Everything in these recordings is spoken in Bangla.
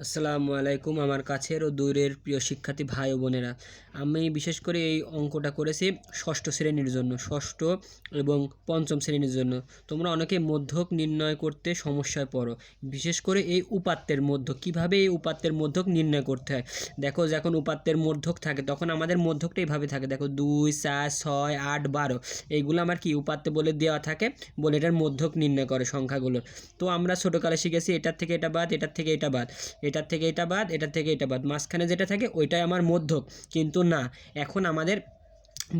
আসসালামু আলাইকুম আমার কাছের ও দূরের প্রিয় শিক্ষার্থী ভাই ও বোনেরা। আমি বিশেষ করে এই অঙ্কটা করেছি ষষ্ঠ শ্রেণির জন্য, ষষ্ঠ এবং পঞ্চম শ্রেণির জন্য। তোমরা অনেকে মধ্যক নির্ণয় করতে সমস্যায় পড়ো। বিশেষ করে এই উপাত্তের মধ্যক, কীভাবে এই উপাত্তের মধ্যক নির্ণয় করতে হয়? দেখো, যখন উপাত্তের মধ্যক থাকে, তখন আমাদের মধ্যকটা এইভাবে থাকে। দেখো, দুই, চার, ছয়, আট, বারো। এইগুলো আমার কি উপাত্তে বলে দেওয়া থাকে? বলে এটার মধ্যক নির্ণয় করে সংখ্যাগুলোর। তো আমরা ছোটোকালে শিখেছি, এটার থেকে এটা বাদ, এটার থেকে এটা বাদ। এটার থেকে এটা বাদ, এটার থেকে এটা বাদ। মাঝখানে যেটা থাকে ওইটাই আমার মধ্যক কিন্তু না, এখন আমাদের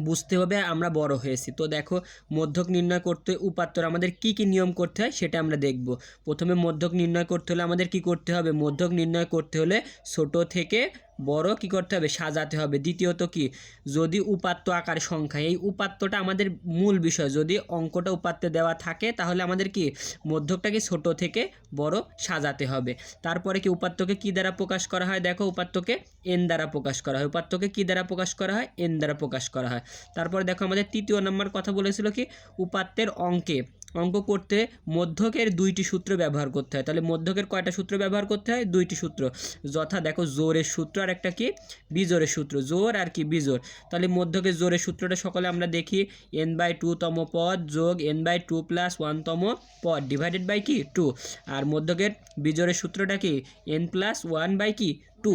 বুঝতে হবে আমরা বড় হয়েছি। তো দেখো, মধ্যক নির্ণয় করতে উপাত্তর আমাদের কি কি নিয়ম করতে হয় সেটা আমরা দেখব। প্রথমে মধ্যক নির্ণয় করতে হলে আমাদের কি করতে হবে? মধ্যক নির্ণয় করতে হলে ছোট থেকে বড় কি করতে হবে? সাজাতে হবে। দ্বিতীয়ত কি? যদি উপাত্ত আকার সংখ্যা, এই উপাত্তটা আমাদের মূল বিষয়। যদি অঙ্কটা উপাত্তে দেওয়া থাকে, তাহলে আমাদের কি? মধ্যকটাকে ছোট থেকে বড় সাজাতে হবে। তারপরে কি? উপাত্তকে কি দ্বারা প্রকাশ করা হয়? দেখো, উপাত্তকে এন দ্বারা প্রকাশ করা হয়। উপাত্তকে কি দ্বারা প্রকাশ করা হয়? এন দ্বারা প্রকাশ করা হয়। তারপরে দেখো, আমাদের তৃতীয় নম্বর কথা বলেছিল কি? উপাত্তের অঙ্কে অঙ্ক করতে মধ্যকের দুইটি সূত্র ব্যবহার করতে হয়। তাহলে মধ্যকের কয়টা সূত্র ব্যবহার করতে হয়? দুইটি সূত্র। যথা দেখো জোরের সূত্র আর একটা কি? বিজোরের সূত্র। জোর আর কি বিজোর তাহলে মধ্যকের জোরের সূত্রটা সকলে আমরা দেখি। এন বাই টু তম পদ যোগ এন বাই টু প্লাস ওয়ানতম পদ ডিভাইডেড বাই কি? টু আর মধ্যকের বিজোরের সূত্রটা কি? এন প্লাস ওয়ান বাই কি? টু